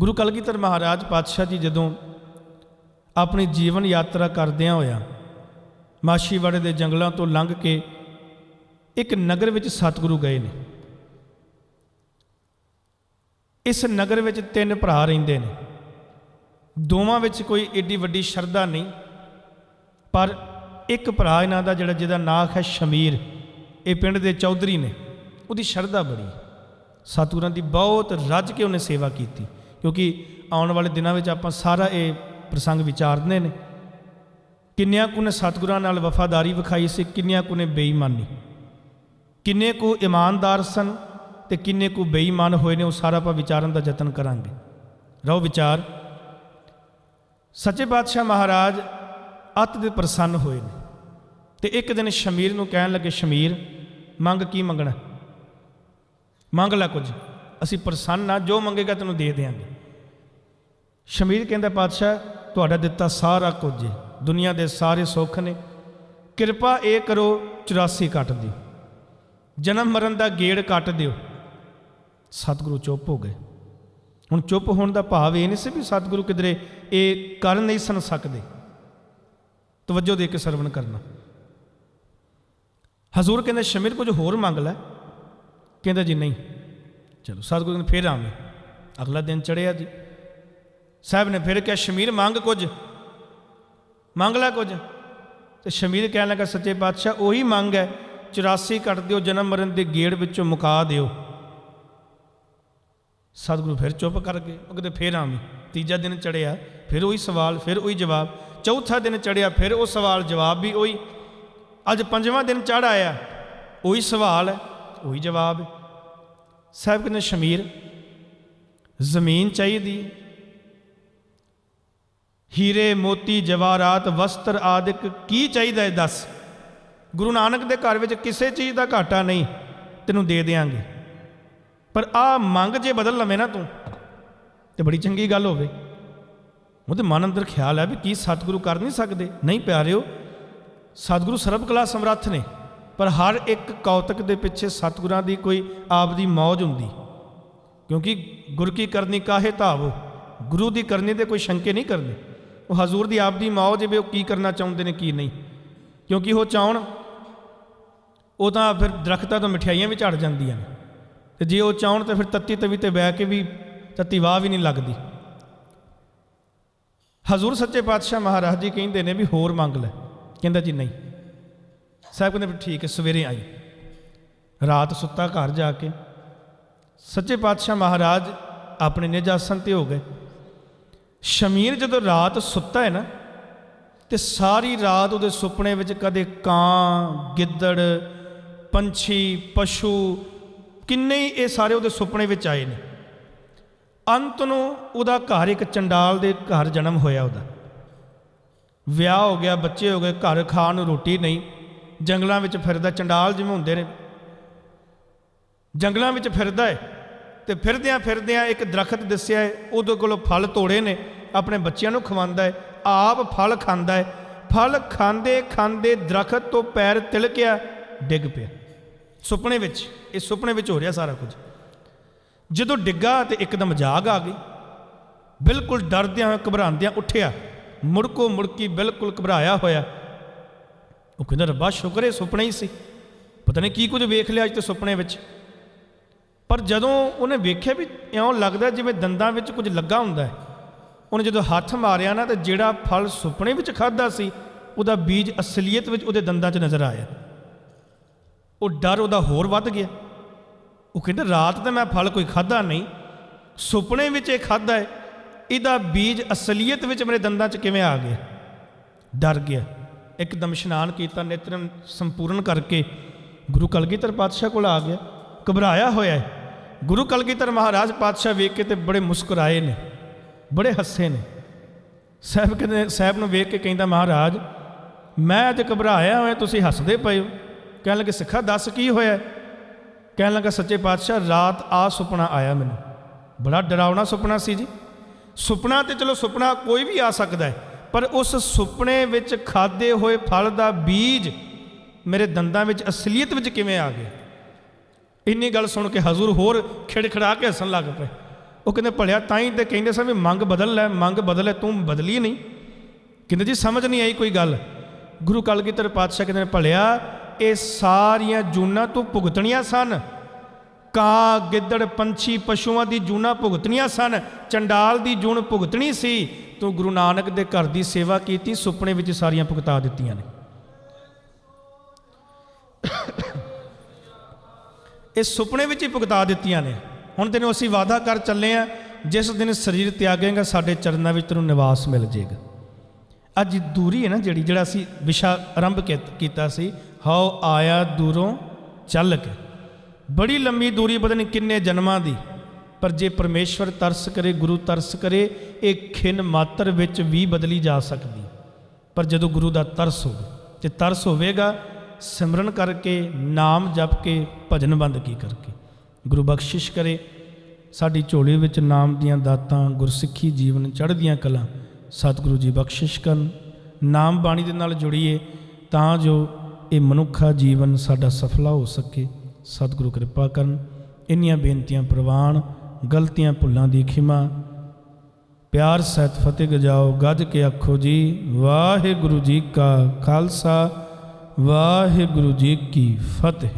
ਗੁਰੂ ਕਲਗੀਧਰ ਮਹਾਰਾਜ ਪਾਤਸ਼ਾਹ ਜੀ ਜਦੋਂ ਆਪਣੀ ਜੀਵਨ ਯਾਤਰਾ ਕਰਦਿਆਂ ਹੋਇਆ ਮਾਸ਼ੀਵਾੜੇ ਦੇ ਜੰਗਲਾਂ ਤੋਂ ਲੰਘ ਕੇ ਇੱਕ ਨਗਰ ਵਿੱਚ ਸਤਿਗੁਰੂ ਗਏ ਨੇ। ਇਸ ਨਗਰ ਵਿੱਚ ਤਿੰਨ ਭਰਾ ਰਹਿੰਦੇ ਨੇ। ਦੋਵਾਂ ਵਿੱਚ ਕੋਈ ਏਡੀ ਵੱਡੀ ਸ਼ਰਧਾ ਨਹੀਂ, ਪਰ ਇੱਕ ਭਰਾ ਇਹਨਾਂ ਦਾ ਜਿਹੜਾ ਜਿਹਦਾ ਨਾਂ ਹੈ ਸ਼ਮੀਰ, ਇਹ ਪਿੰਡ ਦੇ ਚੌਧਰੀ ਨੇ। ਉਹਦੀ ਸ਼ਰਧਾ ਬੜੀ। ਸਤਿਗੁਰਾਂ ਦੀ ਬਹੁਤ ਰੱਜ ਕੇ ਉਹਨੇ ਸੇਵਾ ਕੀਤੀ। ਕਿਉਂਕਿ ਆਉਣ ਵਾਲੇ ਦਿਨਾਂ ਵਿੱਚ ਆਪਾਂ ਸਾਰਾ ਇਹ ਪ੍ਰਸੰਗ ਵਿਚਾਰਦੇ ਨੇ। ਕਿੰਨਿਆਂ ਕੁ ਨੇ ਸਤਿਗੁਰਾਂ ਨਾਲ ਵਫਾਦਾਰੀ ਵਿਖਾਈ ਸੀ, ਕਿੰਨਿਆਂ ਕੁ ਨੇ ਬੇਈਮਾਨੀ। ਕਿੰਨੇ ਕੁ ਇਮਾਨਦਾਰ ਸਨ ਤੇ ਕਿੰਨੇ ਕੁ ਬੇਈਮਾਨ ਹੋਏ ਨੇ, ਉਹ ਸਾਰਾ ਆਪਾਂ ਵਿਚਾਰਨ ਦਾ ਯਤਨ ਕਰਾਂਗੇ। ਰਹੋ ਵਿਚਾਰ। ਸੱਚੇ ਪਾਤਸ਼ਾਹ ਮਹਾਰਾਜ ਅਤ ਦੇ ਪ੍ਰਸੰਨ ਹੋਏ ਨੇ। ਤੇ ਇੱਕ ਦਿਨ ਸ਼ਮੀਰ ਨੂੰ ਕਹਿਣ ਲੱਗੇ, ਸ਼ਮੀਰ, ਮੰਗ ਕੀ ਮੰਗਣਾ? ਮੰਗ ਲੈ ਕੁਝ। ਅਸੀਂ ਪ੍ਰਸੰਨ ਆ ਜੋ ਮੰਗੇਗਾ ਤੈਨੂੰ ਦੇ ਦੇਵਾਂਗੇ ਸ਼ਮੀਰ ਕਹਿੰਦਾ, ਪਾਤਸ਼ਾਹ, ਤੁਹਾਡਾ ਦਿੱਤਾ ਸਾਰਾ ਕੁਝ ਹੈ ਦੁਨੀਆ ਦੇ ਸਾਰੇ ਸੁੱਖ ਨੇ। ਕਿਰਪਾ ਇਹ ਕਰੋ 84 ਕੱਟ ਦਿਓ ਜਨਮ ਮਰਨ ਦਾ ਗੇੜ ਕੱਟ ਦਿਓ। ਸਤਿਗੁਰੂ ਚੁੱਪ ਹੋ ਗਏ। ਹੁਣ ਚੁੱਪ ਹੋਣ ਦਾ ਭਾਵ ਇਹ ਨਹੀਂ ਸੀ ਵੀ ਸਤਿਗੁਰੂ ਕਿਧਰੇ ਇਹ ਕਰ ਨਹੀਂ ਸਨ ਸਕਦੇ। ਤਵੱਜੋ ਦੇ ਕੇ ਸਰਵਣ ਕਰਨਾ। ਹਜ਼ੂਰ ਕਹਿੰਦੇ ਸ਼ਮੀਰ ਕੁਝ ਹੋਰ ਮੰਗ ਲੈ। ਕਹਿੰਦਾ ਜੀ, ਨਹੀਂ। ਚਲੋ, ਸਤਿਗੁਰੂ ਕਹਿੰਦੇ, ਫੇਰ ਆਵੇਂ। ਅਗਲਾ ਦਿਨ ਚੜਿਆ ਜੀ। ਸਾਹਿਬ ਨੇ ਫਿਰ ਕਿਹਾ, ਸ਼ਮੀਰ, ਮੰਗ ਕੁਝ। ਮੰਗ ਲੈ ਕੁਝ। ਤੇ ਸ਼ਮੀਰ ਕਹਿਣ ਲੱਗਾ, ਸੱਚੇ ਪਾਤਸ਼ਾਹ, ਉਹੀ ਮੰਗ ਹੈ 84 ਕੱਟ ਦਿਓ, ਜਨਮ ਮਰਨ ਦੇ ਗੇੜ ਵਿੱਚੋਂ ਮੁਕਾ ਦਿਓ। ਸਤਿਗੁਰੂ ਫਿਰ ਚੁੱਪ ਕਰ ਗਏ, ਉਹ ਕਹਿੰਦੇ ਫੇਰ ਆਵੀਂ। ਤੀਜਾ ਦਿਨ ਚੜਿਆ ਫਿਰ ਉਹੀ ਸਵਾਲ, ਫਿਰ ਉਹੀ ਜਵਾਬ। ਚੌਥਾ ਦਿਨ ਚੜਿਆ ਫਿਰ ਉਹ ਸਵਾਲ, ਜਵਾਬ ਵੀ ਉਹੀ। ਅੱਜ ਪੰਜਵਾਂ ਦਿਨ ਚੜ ਆਇਆ, ਉਹੀ ਸਵਾਲ ਹੈ, ਉਹੀ ਜਵਾਬ ਹੈ। ਸਾਹਿਬ ਕਹਿੰਦੇ, ਸ਼ਮੀਰ, ਜ਼ਮੀਨ ਚਾਹੀਦੀ ਹੀਰੇ, ਮੋਤੀ ਜਵਾਰਾਤ ਵਸਤਰ ਆਦਿਕ ਕੀ ਚਾਹੀਦਾ ਹੈ ਦੱਸ? ਗੁਰੂ ਨਾਨਕ ਦੇ ਘਰ ਵਿੱਚ ਕਿਸੇ ਚੀਜ਼ ਦਾ ਘਾਟਾ ਨਹੀਂ, ਤੈਨੂੰ ਦੇ ਦੇਾਂਗੇ ਪਰ ਆ ਮੰਗ ਜੇ ਬਦਲ ਲਵੇਂ ਨਾ ਤੂੰ, ਤੇ ਬੜੀ ਚੰਗੀ ਗੱਲ ਹੋਵੇ। ਉਹਦੇ ਮਨ ਅੰਦਰ ਖਿਆਲ ਹੈ ਵੀ ਕੀ ਸਤਿਗੁਰੂ ਕਰ ਨਹੀਂ ਸਕਦੇ। ਨਹੀਂ ਪਿਆਰਿਓ, ਸਤਿਗੁਰੂ ਸਰਬ ਕਲਾ ਸਮਰੱਥ ਨੇ, ਪਰ ਹਰ ਇੱਕ ਕੌਤਕ ਦੇ ਪਿੱਛੇ ਸਤਿਗੁਰਾਂ ਦੀ ਕੋਈ ਆਪਦੀ ਮੌਜ ਹੁੰਦੀ। ਕਿਉਂਕਿ ਗੁਰ ਕੀ ਕਰਨੀ ਕਾਹੇ ਧਾਵੋ, ਗੁਰੂ ਦੀ ਕਰਨੀ ਤੇ ਕੋਈ ਸ਼ੰਕੇ ਨਹੀਂ ਕਰਦੇ। ਉਹ ਹਜ਼ੂਰ ਦੀ ਆਪ ਦੀ ਮੌਜ ਵੀ ਉਹ ਕੀ ਕਰਨਾ ਚਾਹੁੰਦੇ ਨੇ, ਕੀ ਨਹੀਂ। ਕਿਉਂਕਿ ਉਹ ਚਾਹਣ ਉਹ ਤਾਂ ਫਿਰ ਦਰਖਤਾਂ ਤੋਂ ਮਠਿਆਈਆਂ ਵੀ ਝੜ ਜਾਂਦੀਆਂ ਨੇ। ਤੇ ਜੇ ਉਹ ਚਾਹਣ ਤਾਂ ਫਿਰ ਤੱਤੀ ਤਵੀ ਤੇ ਬਹਿ ਕੇ ਵੀ ਤੱਤੀ ਵਾਹ ਵੀ ਨਹੀਂ ਲੱਗਦੀ। ਹਜ਼ੂਰ ਸੱਚੇ ਪਾਤਸ਼ਾਹ ਮਹਾਰਾਜ ਜੀ ਕਹਿੰਦੇ ਨੇ ਵੀ ਹੋਰ ਮੰਗ ਲੈ। ਕਹਿੰਦਾ ਜੀ ਨਹੀਂ। ਸਾਹਿਬ ਕਹਿੰਦੇ ਵੀ ਠੀਕ ਹੈ, ਸਵੇਰੇ ਆਈ। ਰਾਤ ਸੁੱਤਾ ਘਰ ਜਾ ਕੇ। ਸੱਚੇ ਪਾਤਸ਼ਾਹ ਮਹਾਰਾਜ ਆਪਣੇ ਨਿਜ ਆਸਣ ਤੇ ਹੋ ਗਏ। ਸ਼ਮੀਰ ਜਦੋਂ ਰਾਤ ਸੁੱਤਾ ਹੈ ਨਾ, ਤੇ ਸਾਰੀ ਰਾਤ ਉਹਦੇ ਸੁਪਨੇ ਵਿੱਚ ਕਦੇ ਕਾਂ, ਗਿੱਦੜ, ਪੰਛੀ, ਪਸ਼ੂ, ਕਿੰਨੇ ਹੀ ਇਹ ਸਾਰੇ ਉਹਦੇ ਸੁਪਨੇ ਵਿੱਚ ਆਏ ਨੇ। ਅੰਤ ਨੂੰ ਉਹਦਾ ਘਰ ਇੱਕ ਚੰਡਾਲ ਦੇ ਘਰ ਜਨਮ ਹੋਇਆ ਉਹਦਾ। ਵਿਆਹ ਹੋ ਗਿਆ, ਬੱਚੇ ਹੋ ਗਏ, ਘਰ ਖਾਣ ਨੂੰ ਰੋਟੀ ਨਹੀਂ, ਜੰਗਲਾਂ ਵਿੱਚ ਫਿਰਦਾ, ਚੰਡਾਲ ਜਿਵੇਂ ਹੁੰਦੇ ਨੇ। ਜੰਗਲਾਂ ਵਿੱਚ ਫਿਰਦਾ ਹੈ। ਤੇ ਫਿਰਦਿਆਂ ਫਿਰਦਿਆਂ ਇੱਕ ਦਰਖਤ ਦਿਸਿਆ ਹੈ, ਉਹਦੇ ਕੋਲੋਂ ਫਲ ਤੋੜੇ ਨੇ, ਆਪਣੇ ਬੱਚਿਆਂ ਨੂੰ ਖਵਾਉਂਦਾ ਹੈ, ਆਪ ਫਲ ਖਾਂਦਾ ਹੈ। ਫਲ ਖਾਂਦੇ ਖਾਂਦੇ ਦਰਖਤ ਤੋਂ ਪੈਰ ਤਿਲਕਿਆ, ਡਿੱਗ ਪਿਆ। ਸੁਪਨੇ ਵਿੱਚ ਇਹ ਸੁਪਨੇ ਵਿੱਚ ਹੋ ਰਿਹਾ ਸਾਰਾ ਕੁਝ। ਜਦੋਂ ਡਿੱਗਾ ਤੇ ਇੱਕਦਮ ਜਾਗ ਆ ਗਈ, ਬਿਲਕੁਲ ਡਰਦਿਆਂ ਹੋਏ ਘਬਰਾਉਂਦਿਆਂ ਉੱਠਿਆ। ਮੁੜਕੋ ਮੁੜਕੀ ਬਿਲਕੁਲ ਘਬਰਾਇਆ ਹੋਇਆ। ਉਹ ਕਹਿੰਦਾ, ਰੱਬਾ, ਸ਼ੁਕਰ ਹੈ, ਸੁਪਨਾ ਹੀ ਸੀ। ਪਤਾ ਨਹੀਂ ਕੀ ਕੁਝ ਵੇਖ ਲਿਆ ਅੱਜ ਤੇ ਸੁਪਨੇ ਵਿੱਚ। ਪਰ ਜਦੋਂ ਉਹਨੇ ਵੇਖਿਆ ਵੀ ਇਉਂ ਲੱਗਦਾ ਜਿਵੇਂ ਦੰਦਾਂ ਵਿੱਚ ਕੁਝ ਲੱਗਾ ਹੁੰਦਾ ਹੈ, ਉਹਨੇ ਜਦੋਂ ਹੱਥ ਮਾਰਿਆ ਨਾ ਤੇ ਜਿਹੜਾ ਫਲ ਸੁਪਨੇ ਵਿੱਚ ਖਾਦਾ ਸੀ, ਉਹਦਾ ਬੀਜ ਅਸਲੀਅਤ ਵਿੱਚ ਉਹਦੇ ਦੰਦਾਂ 'ਚ ਨਜ਼ਰ ਆਇਆ। ਉਹ ਡਰ ਉਹਦਾ ਹੋਰ ਵੱਧ ਗਿਆ। ਉਹ ਕਹਿੰਦਾ, ਰਾਤ ਤਾਂ ਮੈਂ ਫਲ ਕੋਈ ਖਾਦਾ ਨਹੀਂ, ਸੁਪਨੇ ਵਿੱਚ ਇਹ ਖਾਦਾ ਹੈ, ਇਹਦਾ ਬੀਜ ਅਸਲੀਅਤ ਵਿੱਚ ਮੇਰੇ ਦੰਦਾਂ 'ਚ ਕਿਵੇਂ ਆ ਗਿਆ? ਡਰ ਗਿਆ। ਇੱਕਦਮ ਇਸ਼ਨਾਨ ਕੀਤਾ ਨਿਤਨੇਮ ਸੰਪੂਰਨ ਕਰਕੇ ਗੁਰੂ ਕਲਗੀਧਰ ਪਾਤਸ਼ਾਹ ਕੋਲ ਆ ਗਿਆ। ਘਬਰਾਇਆ ਹੋਇਆ ਹੈ। ਗੁਰੂ ਕਲਗੀਧਰ ਮਹਾਰਾਜ ਪਾਤਸ਼ਾਹ ਵੇਖ ਕੇ ਤੇ ਬੜੇ ਮੁਸਕਰਾਏ ਨੇ, ਬੜੇ ਹੱਸੇ ਨੇ। ਸਾਹਿਬ ਕਹਿੰਦੇ, ਸਾਹਿਬ ਨੂੰ ਵੇਖ ਕੇ ਕਹਿੰਦਾ, ਮਹਾਰਾਜ, ਮੈਂ ਅੱਜ ਘਬਰਾਇਆ ਹੋਇਆ, ਤੁਸੀਂ ਹੱਸਦੇ ਪਏ ਹੋ। ਕਹਿਣ ਲੱਗੇ, ਸਿੱਖਾ, ਦੱਸ ਕੀ ਹੋਇਆ? ਕਹਿਣ ਲੱਗਾ, ਸੱਚੇ ਪਾਤਸ਼ਾਹ, ਰਾਤ ਆ ਸੁਪਨਾ ਆਇਆ ਮੈਨੂੰ। ਬੜਾ ਡਰਾਵਣਾ ਸੁਪਨਾ ਸੀ ਜੀ। ਸੁਪਨਾ ਤੇ ਚਲੋ, ਸੁਪਨਾ ਕੋਈ ਵੀ ਆ ਸਕਦਾ ਹੈ, ਪਰ ਉਸ ਸੁਪਨੇ ਵਿੱਚ ਖਾਦੇ ਹੋਏ ਫਲ ਦਾ ਬੀਜ ਮੇਰੇ ਦੰਦਾਂ ਵਿੱਚ, ਅਸਲੀਅਤ ਵਿੱਚ ਕਿਵੇਂ ਆ ਗਿਆ? ਇੰਨੀ ਗੱਲ ਸੁਣ ਕੇ ਹਜ਼ੂਰ ਹੋਰ ਖਿੜਖੜਾ ਕੇ ਹੱਸਣ ਲੱਗ ਪਏ। ਉਹ ਕਹਿੰਦੇ, ਭਲਿਆ ਤਾਂ ਹੀ ਤੇ ਕਹਿੰਦੇ ਸਨ ਵੀ ਮੰਗ ਬਦਲ ਲੈ, ਮੰਗ ਬਦਲ ਲੈ, ਤੂੰ ਬਦਲੀ ਨਹੀਂ। ਕਹਿੰਦੇ, ਜੀ, ਸਮਝ ਨਹੀਂ ਆਈ ਕੋਈ ਗੱਲ। ਗੁਰੂ ਕਲਗੀਧਰ ਪਾਤਸ਼ਾਹ ਕਹਿੰਦੇ ਨੇ, ਭਲਿਆ, ਇਹ ਸਾਰੀਆਂ ਜੂਨਾਂ ਤੂੰ ਭੁਗਤਣੀਆਂ ਸਨ। ਕਾਂ, ਗਿੱਦੜ, ਪੰਛੀ, ਪਸ਼ੂਆਂ ਦੀ ਜੂਨਾਂ ਭੁਗਤਣੀਆਂ ਸਨ। ਚੰਡਾਲ ਦੀ ਜੂਨ ਭੁਗਤਣੀ ਸੀ। ਤੂੰ ਗੁਰੂ ਨਾਨਕ ਦੇ ਘਰ ਦੀ ਸੇਵਾ ਕੀਤੀ, ਸੁਪਨੇ ਵਿੱਚ ਸਾਰੀਆਂ ਭੁਗਤਾ ਦਿੱਤੀਆਂ ਨੇ। ਇਹ ਸੁਪਨੇ ਵਿੱਚ ਹੀ ਭੁਗਤਾ ਦਿੱਤੀਆਂ ਨੇ। ਹੁਣ ਤੈਨੂੰ ਅਸੀਂ ਵਾਅਦਾ ਕਰ ਚੱਲੇ ਆ ਜਿਸ ਦਿਨ ਸਰੀਰ ਤਿਆਗੇਗਾ, ਸਾਡੇ ਚਰਨਾਂ ਵਿੱਚ ਤੈਨੂੰ ਨਿਵਾਸ ਮਿਲ ਜਾਏਗਾ ਅੱਜ ਦੂਰੀ ਹੈ ਨਾ ਜਿਹੜੀ, ਜਿਹੜਾ ਅਸੀਂ ਵਿਸ਼ਾ ਆਰੰਭ ਕੀ- ਕੀਤਾ ਸੀ, ਹਉ ਆਇਆ ਦੂਰੋਂ ਚੱਲ ਕੇ। ਬੜੀ ਲੰਮੀ ਦੂਰੀ, ਪਤਾ ਨਹੀਂ ਕਿੰਨੇ ਜਨਮਾਂ ਦੀ। ਪਰ ਜੇ ਪਰਮੇਸ਼ਵਰ ਤਰਸ ਕਰੇ, ਗੁਰੂ ਤਰਸ ਕਰੇ, ਇਹ ਖਿਨ ਮਾਤਰ ਵਿੱਚ ਵੀ ਬਦਲੀ ਜਾ ਸਕਦੀ। ਪਰ ਜਦੋਂ ਗੁਰੂ ਦਾ ਤਰਸ ਹੋਵੇ, ਜੇ ਤਰਸ ਹੋਵੇਗਾ ਸਿਮਰਨ ਕਰਕੇ, ਨਾਮ ਜਪ ਕੇ, ਭਜਨ ਬੰਦ ਕੀ ਕਰਕੇ? ਗੁਰੂ ਬਖਸ਼ਿਸ਼ ਕਰੇ, ਸਾਡੀ ਝੋਲੀ ਵਿੱਚ ਨਾਮ ਦੀਆਂ ਦਾਤਾਂ, ਗੁਰਸਿੱਖੀ ਜੀਵਨ ਚੜ੍ਹਦੀਆਂ ਕਲਾ, ਸਤਿਗੁਰੂ ਜੀ ਬਖਸ਼ਿਸ਼ ਕਰਨ। ਨਾਮ ਬਾਣੀ ਦੇ ਨਾਲ ਜੁੜੀਏ, ਤਾਂ ਜੋ ਇਹ ਮਨੁੱਖਾ ਜੀਵਨ ਸਾਡਾ ਸਫਲਾ ਹੋ ਸਕੇ। ਸਤਿਗੁਰੂ ਕਿਰਪਾ ਕਰਨ। ਇੰਨੀਆਂ ਬੇਨਤੀਆਂ ਪ੍ਰਵਾਨ, ਗਲਤੀਆਂ ਭੁੱਲਾਂ ਦੀ ਖਿਮਾ। ਪਿਆਰ ਸਹਿਤ ਫਤਿਹ ਗਜਾਓ, ਗੱਜ ਕੇ ਆਖੋ ਜੀ, ਵਾਹਿਗੁਰੂ ਜੀ ਕਾ ਖਾਲਸਾ। ਵਾਹਿਗੁਰੂ ਜੀ ਕੀ ਫਤਿਹ।